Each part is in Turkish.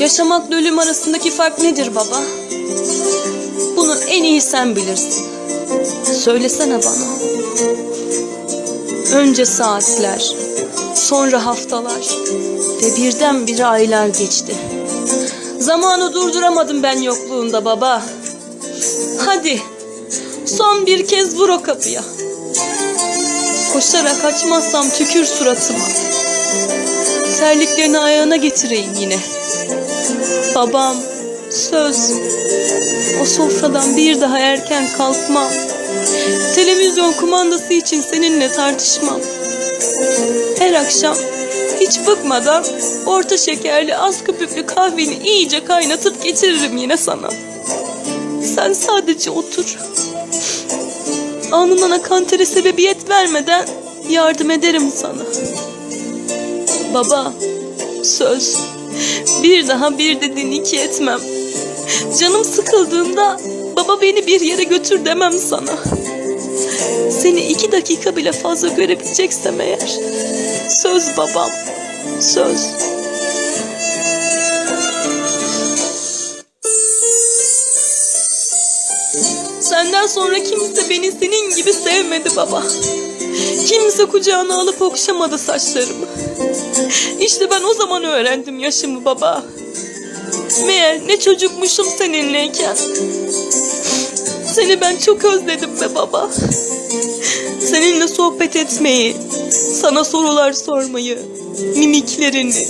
Yaşamakla ölüm arasındaki fark nedir baba? Bunu en iyi sen bilirsin. Söylesene bana. Önce saatler, sonra haftalar ve birdenbire aylar geçti. Zamanı durduramadım ben yokluğunda baba. Hadi son bir kez vur o kapıya. Koşarak açmazsam tükür suratıma. Terliklerini ayağına getireyim yine. Babam söz o sofradan bir daha erken kalkmam. Televizyon kumandası için seninle tartışmam. Her akşam hiç bıkmadan orta şekerli az köpüklü kahveni iyice kaynatıp getiririm yine sana. Sen sadece otur. Alnından akan tere sebebiyet vermeden yardım ederim sana. Baba, söz. Bir daha bir dediğini iki etmem. Canım sıkıldığında baba beni bir yere götür demem sana. Seni iki dakika bile fazla görebileceksem eğer. Söz babam, söz. Senden sonra kimse beni senin gibi sevmedi baba. Kimse kucağına alıp okşamadı saçlarımı. İşte ben o zaman öğrendim yaşımı baba. Meğer ne çocukmuşum seninleyken. Seni ben çok özledim be baba. Seninle sohbet etmeyi, sana sorular sormayı, mimiklerini,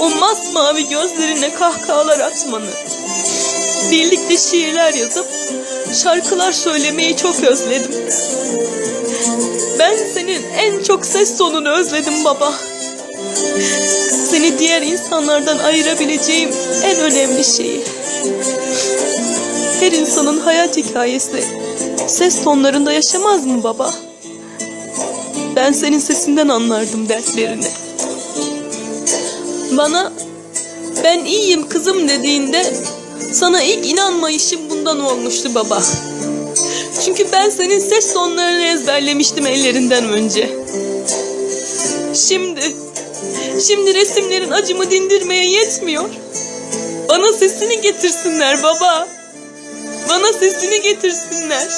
o masmavi gözlerine kahkahalar atmanı, birlikte şiirler yazıp şarkılar söylemeyi çok özledim. Ben senin en çok ses tonunu özledim baba. Seni diğer insanlardan ayırabileceğim en önemli şeyi. Her insanın hayat hikayesi ses tonlarında yaşamaz mı baba? Ben senin sesinden anlardım dertlerini. Bana ben iyiyim kızım dediğinde sana ilk inanmayışım bundan olmuştu baba. Çünkü ben senin ses tonlarını ezberlemiştim ellerinden önce. Şimdi, şimdi resimlerin acımı dindirmeye yetmiyor. Bana sesini getirsinler baba. Bana sesini getirsinler.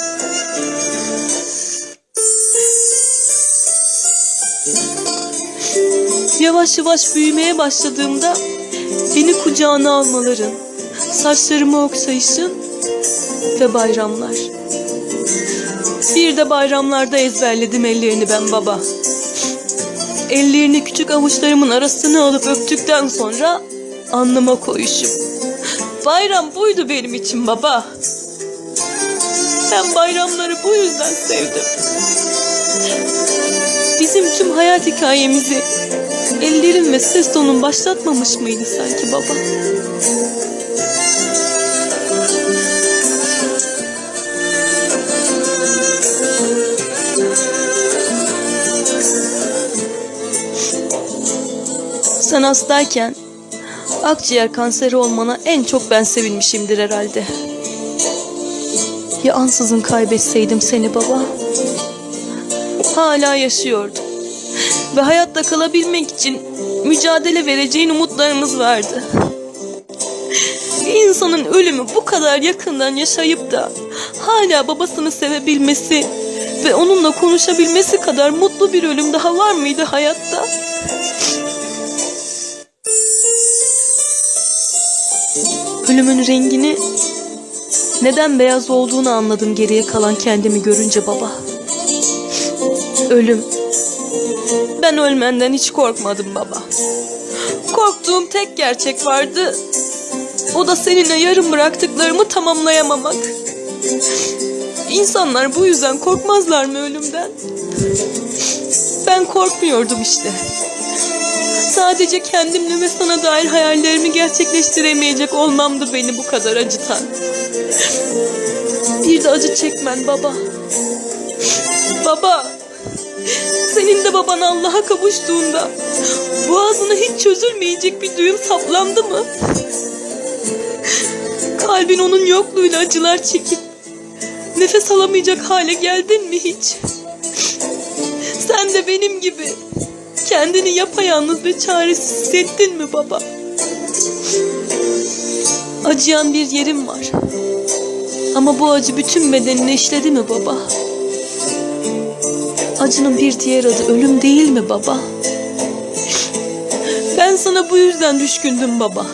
Yavaş yavaş büyümeye başladığımda beni kucağına almaların, saçlarımı okşayışın ve bayramlar. Bir de bayramlarda ezberledim ellerini ben baba. Ellerini küçük avuçlarımın arasına alıp öptükten sonra alnıma koyuşum. Bayram buydu benim için baba. Ben bayramları bu yüzden sevdim. Bizim tüm hayat hikayemizi ellerin ve ses tonun başlatmamış mıydı sanki baba? Sen hastayken akciğer kanseri olmana en çok ben sevinmişimdir herhalde. Ya ansızın kaybetseydim seni baba? Hala yaşıyordum. Ve hayatta kalabilmek için mücadele vereceğin umutlarımız vardı. Bir insanın ölümü bu kadar yakından yaşayıp da hala babasını sevebilmesi ve onunla konuşabilmesi kadar mutlu bir ölüm daha var mıydı hayatta? Ölümün rengini neden beyaz olduğunu anladım geriye kalan kendimi görünce baba. Ölüm. Ben ölmenden hiç korkmadım baba. Korktuğum tek gerçek vardı. O da seninle yarım bıraktıklarımı tamamlayamamak. İnsanlar bu yüzden korkmazlar mı ölümden? Ben korkmuyordum işte. Sadece kendimle ve sana dair hayallerimi gerçekleştiremeyecek olmamdı beni bu kadar acıtan. Bir de acı çekmen baba. Baba. Senin de baban Allah'a kavuştuğunda boğazına hiç çözülmeyecek bir düğüm saplandı mı? Kalbin onun yokluğuyla acılar çekip nefes alamayacak hale geldin mi hiç? Sen de benim gibi Kendini yapayalnız ve çaresiz hissettin mi baba? Acıyan bir yerim var. Ama bu acı bütün bedenine işledi mi baba? Acının bir diğer adı ölüm değil mi baba? Ben sana bu yüzden düşkündüm baba.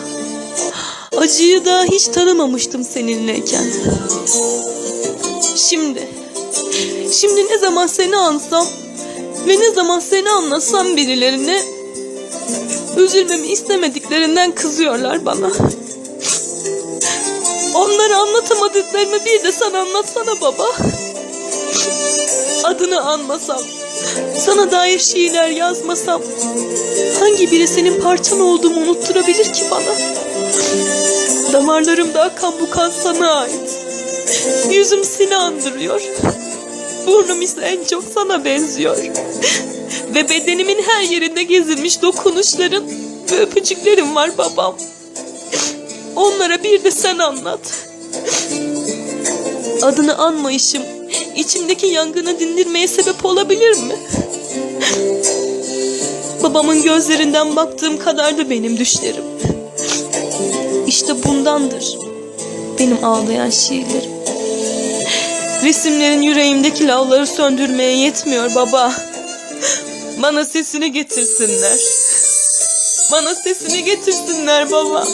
Acıyı da hiç tanımamıştım seninleyken. Şimdi, şimdi ne zaman seni ansam ve ne zaman seni anlatsam birilerine üzülmemi istemediklerinden kızıyorlar bana. Onlara anlatamadıklarımı bir de sana anlatsana baba. Adını anmasam, sana dair şiirler yazmasam hangi biri senin parçan olduğumu unutturabilir ki bana? Damarlarımda akan bu kan sana ait. Yüzüm seni andırıyor. Burnum ise en çok sana benziyor. Ve bedenimin her yerinde gezilmiş dokunuşların ve öpücüklerin var babam. Onlara bir de sen anlat. Adını anmayışım içimdeki yangını dindirmeye sebep olabilir mi? Babamın gözlerinden baktığım kadar da benim düşlerim. İşte bundandır benim ağlayan şiirlerim. Resimlerin yüreğimdeki lavları söndürmeye yetmiyor baba. Bana sesini getirsinler. Bana sesini getirsinler baba.